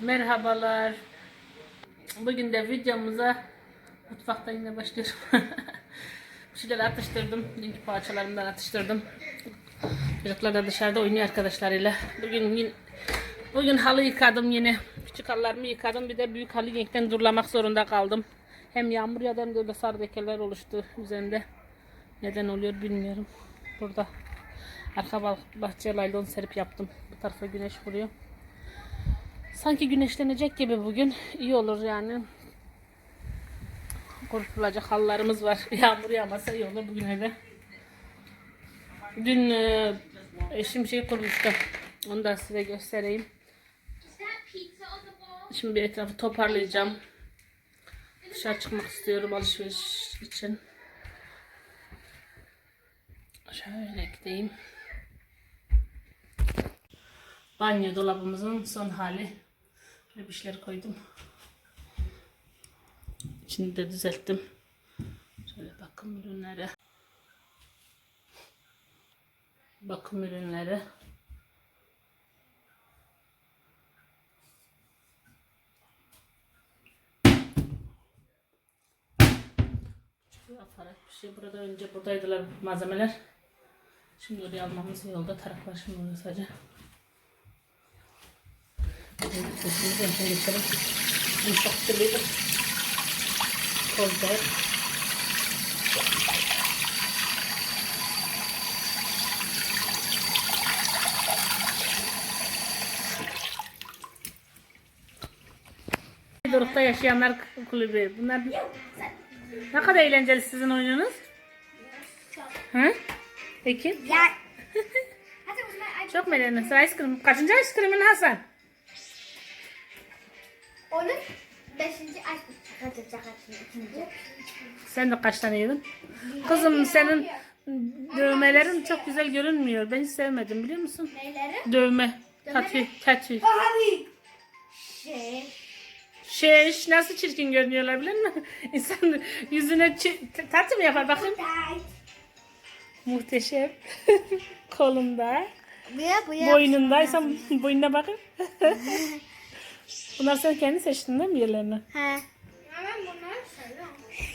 Merhabalar. Bugün de videomuza mutfakta yine başlıyorum. Bir şeyler atıştırdım. Dünkü parçalarımdan atıştırdım. Çocuklar da dışarıda oynuyor arkadaşlarıyla. Bugün bugün halı yıkadım yine. Küçük halılarımı yıkadım. Bir de büyük halı yekten durulamak zorunda kaldım. Hem yağmur yağdı hem de sarı lekeler oluştu üzerinde. Neden oluyor bilmiyorum. Burada arka bah- bahçeye laylon serip yaptım. Bu tarafa güneş vuruyor. Sanki güneşlenecek gibi bugün. İyi olur yani. Kurtulacak hallarımız var. Yağmur yağmasa iyi olur bugün öyle. Dün e, eşim şey kurmuştu. Onu da size göstereyim. Şimdi bir etrafı toparlayacağım. Dışarı çıkmak istiyorum alışveriş için. Şöyle gideyim. Banyo dolabımızın son hali. Böyle bir şeyler koydum. İçini de düzelttim. Şöyle bakım ürünleri. Bakım ürünleri. Aparat bir şey. Burada önce buradaydılar malzemeler. Şimdi oraya almamız yolda. Tarak var şimdi sadece. Doruk'ta yaşayanlar kulübü. Bunlar ne kadar eğlenceli sizin oyununuz? Hı? Peki. Ya. Çok mu eğlendin? Ice cream. Kaçıncı ice cream'in Hasan? Onun beşinci aç. Şaka ikinci. Sen de kaç tane yedin? Kızım senin dövmelerin çok güzel görünmüyor. Ben hiç sevmedim biliyor musun? Neyleri? Dövme. Tatü. Tatü. Şey. Şey nasıl çirkin görünüyorlar biliyor musun? İnsan yüzüne tatü mü yapar bakın. Muhteşem. Kolunda. Buya buya. Boynundaysa boynuna bakın. Bunlar sen kendi seçtin değil mi yerlerini? He. Ben bunları.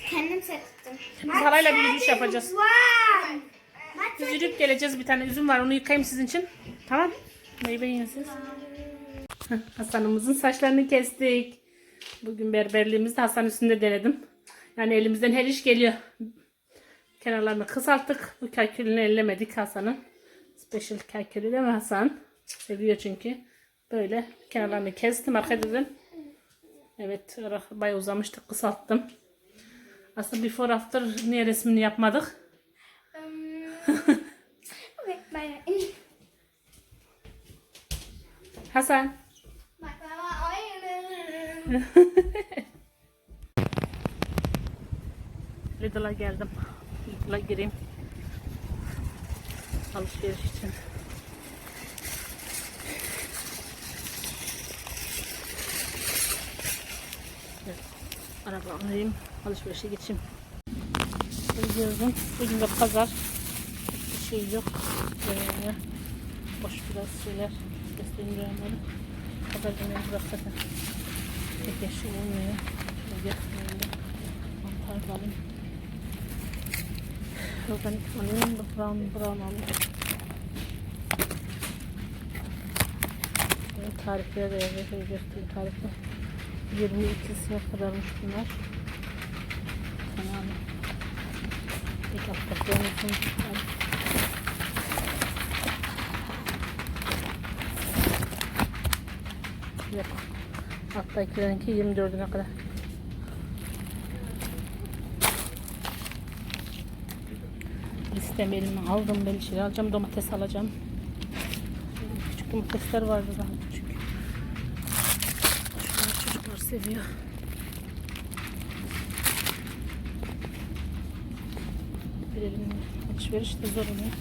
Kendim seçtim. Biz harayla bir yürüyüş yapacağız. Biz yürüyüp geleceğiz. Bir tane üzüm var. Onu yıkayayım sizin için. Tamam. Meyve yiyin siz. Hasan'ımızın saçlarını kestik. Bugün berberliğimizde Hasan üstünde denedim. Yani elimizden her iş geliyor. Kenarlarını kısalttık. Bu kalkülünü ellemedik Hasan'ın. Special kalkülü değil mi Hasan? Seviyor çünkü. Böyle kenarlarını kestim arka düzün. Evet bayağı uzamıştık kısalttım. Aslında before after niye resmini yapmadık? Hasan. Lidl'a geldim. Lidl'a gireyim. Alışveriş için. Araba. Alışverişe geçeyim. Gidiyorum. Bugün de pazar. Hiçbir şey yok. Böyle boş biraz şeyler göstereyim onları. Pazar günü burası zaten pek yaşlı olmuyor. Yakınlarında mantar alayım. Organik alayım. Brown, brown alayım. Böyle tarifleri de yazıyor. Göstereyim tarifi. 22'sine kadarmış bunlar. Tamam. Bir dakika koymuşum. Yok. Hatta ikilerinki 24'üne kadar. Listemi elime aldım. Ben şey alacağım. Domates alacağım. Küçük domatesler vardı daha küçük. Şunları çocuklar seviyor. Bir elimle alışveriş de zor oluyor.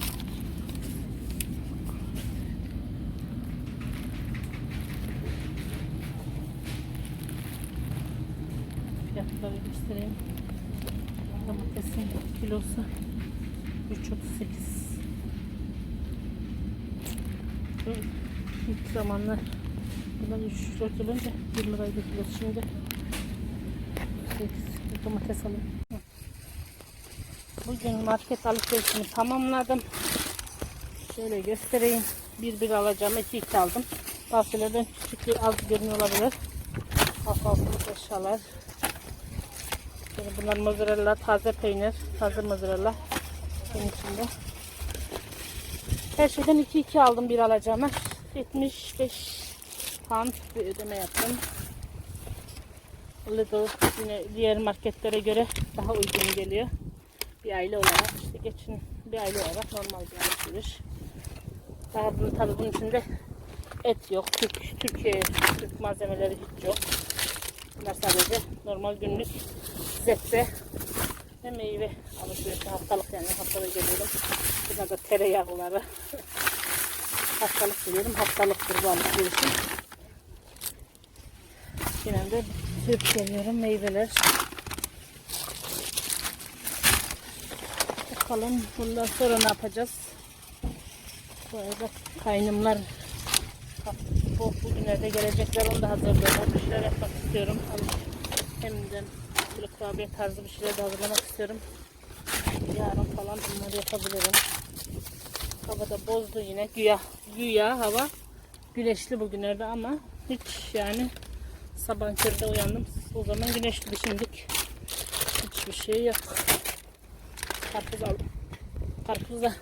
Fiyatları göstereyim. Domatesin kilosu 3.38 Bu İlk zamanlar Bundan 3 4 yıl önce 20 liraydı kilosu şimdi. 8 domates alayım. Bugün market alışverişimi tamamladım. Şöyle göstereyim. Bir bir alacağım. iki iki aldım. Fasulyelerden küçük az görünüyor olabilir. Hafiflik eşyalar. Şöyle bunlar mozzarella, taze peynir, taze mozzarella. Bunun içinde. Her şeyden 2 2 aldım bir alacağıma. 75 pound bir ödeme yaptım. Lidl yine diğer marketlere göre daha uygun geliyor. Bir aile olarak işte geçin bir aile olarak normal bir alışveriş. Daha bunun tabii bunun içinde et yok. Türk, Türkiye Türk malzemeleri hiç yok. Bunlar sadece normal günlük zebze ve meyve alışverişi. Haftalık yani haftada geliyorum. Burada da tereyağları. haftalık geliyorum. Haftalıktır bu alışverişim. Yine de Türk geliyorum. Meyveler. Bakalım bundan sonra ne yapacağız? Bu arada kaynımlar bu bugünlerde gelecekler onu da hazırlıyorum. Bir şeyler yapmak istiyorum. Hem de böyle kurabiye tarzı bir şeyler de hazırlamak istiyorum. Yarın falan bunları yapabilirim. Hava da bozdu yine. Güya, güya hava güneşli bugünlerde ama hiç yani sabah köründe uyandım. O zaman güneşli şimdilik hiçbir şey yok. Karpuz aldım. Karpuz da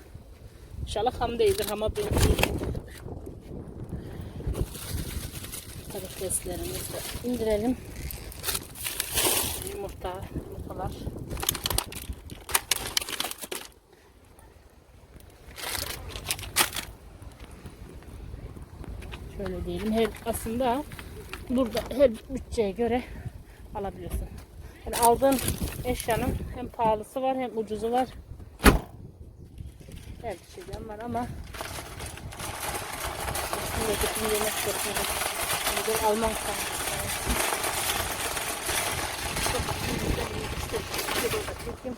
inşallah ham değildir. Hama bir patateslerimizi de indirelim. Yumurta, yumurtalar. Şöyle diyelim. Her aslında burada her bütçeye göre alabiliyorsun. Yani aldığın eşyanın hem pahalısı var hem ucuzu var. Her şeyden var ama şimdi yemek yapıyorum. Alman kahvesi. Çok güzel bir işte bir de çekeyim.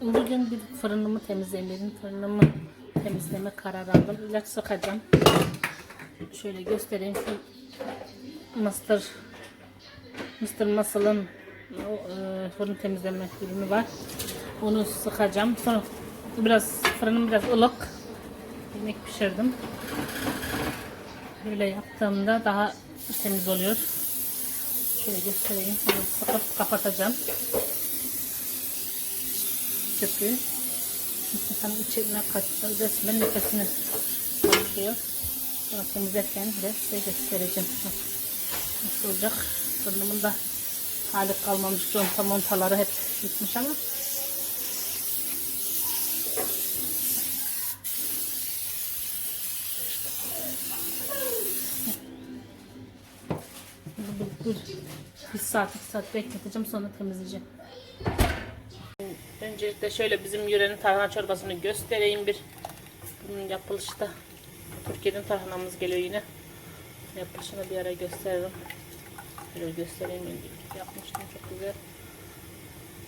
Bugün- Bugün bir fırınımı temizleyeyim dedim. Fırınımı temizleme kararı aldım. İlaç sıkacağım. Şöyle göstereyim. Şu Mısır. Muscle'ın o, e, fırın temizleme ürünü var. Onu sıkacağım. Sonra biraz fırınım biraz ılık. Yemek pişirdim. Böyle yaptığımda daha temiz oluyor. Şöyle göstereyim. Sıkıp kapatacağım. Çıkıyor. İnsanın içine kaçıyor. Resmen nefesini alıyor. Sonra temizlerken de size göstereceğim. Nasıl olacak? Fırınımın da hali kalmamış. Conta montaları hep gitmiş ama. Bir, bir saat, iki saat bekleteceğim sonra temizleyeceğim. Öncelikle şöyle bizim yörenin tarhana çorbasını göstereyim bir. Bunun yapılışı da Türkiye'den tarhanamız geliyor yine. Yapılışını bir ara gösteririm. Şöyle göstereyim. Yapmıştım çok güzel.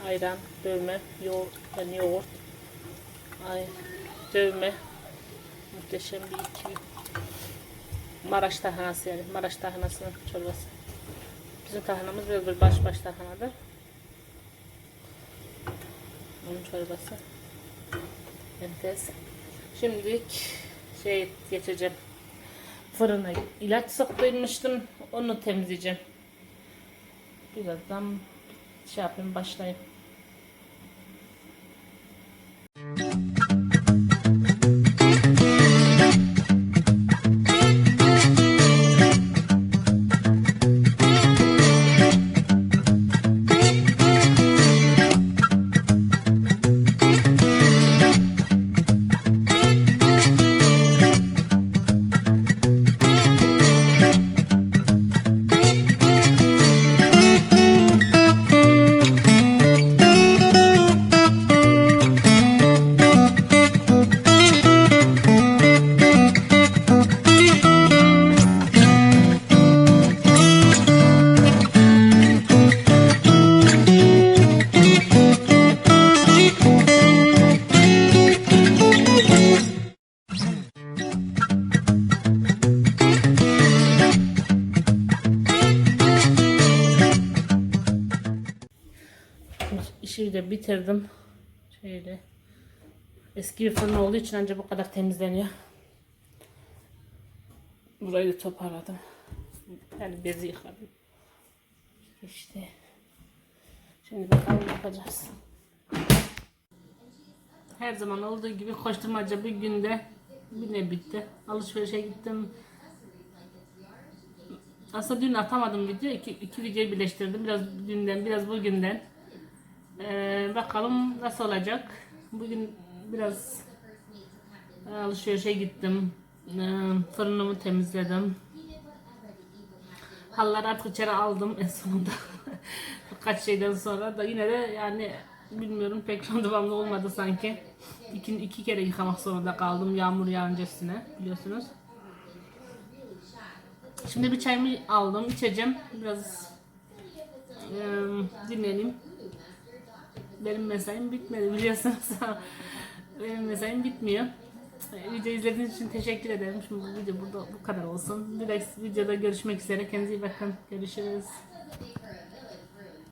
Ayran, dövme, yoğurt, yani yoğurt. Ay, dövme. Muhteşem bir iki. Maraş tarhanası yani. Maraş tarhanasının çorbası. Bizim tarhanamız böyle bir baş baş tarhanadır. Onun çorbası. Enfes. Şimdilik şey geçeceğim. Fırına ilaç sıktırmıştım. Onu temizleyeceğim. Birazdan şey yapayım başlayayım. Burayı bitirdim. Şöyle. Eski bir fırın olduğu için ancak bu kadar temizleniyor. Burayı da toparladım. Yani bezi yıkadım. İşte. Şimdi bakalım yapacağız. Her zaman olduğu gibi koşturmaca bir günde yine bitti. Alışverişe gittim. Aslında dün atamadım video. İki, iki videoyu birleştirdim. Biraz dünden biraz bugünden. Ee, bakalım nasıl olacak. Bugün biraz e, alışverişe gittim. Ee, fırınımı temizledim. Halları artık içeri aldım en sonunda. Birkaç şeyden sonra da yine de yani bilmiyorum pek randıvanlı olmadı sanki. İki, iki kere yıkamak zorunda kaldım yağmur yağınca biliyorsunuz. Şimdi bir çayımı aldım içeceğim. Biraz e, dinleneyim. Benim mesaim bitmedi biliyorsunuz. Benim mesaim bitmiyor. E, Video izlediğiniz için teşekkür ederim. Şimdi bu video burada bu kadar olsun. Bir dahaki videoda görüşmek üzere. Kendinize iyi bakın. Görüşürüz.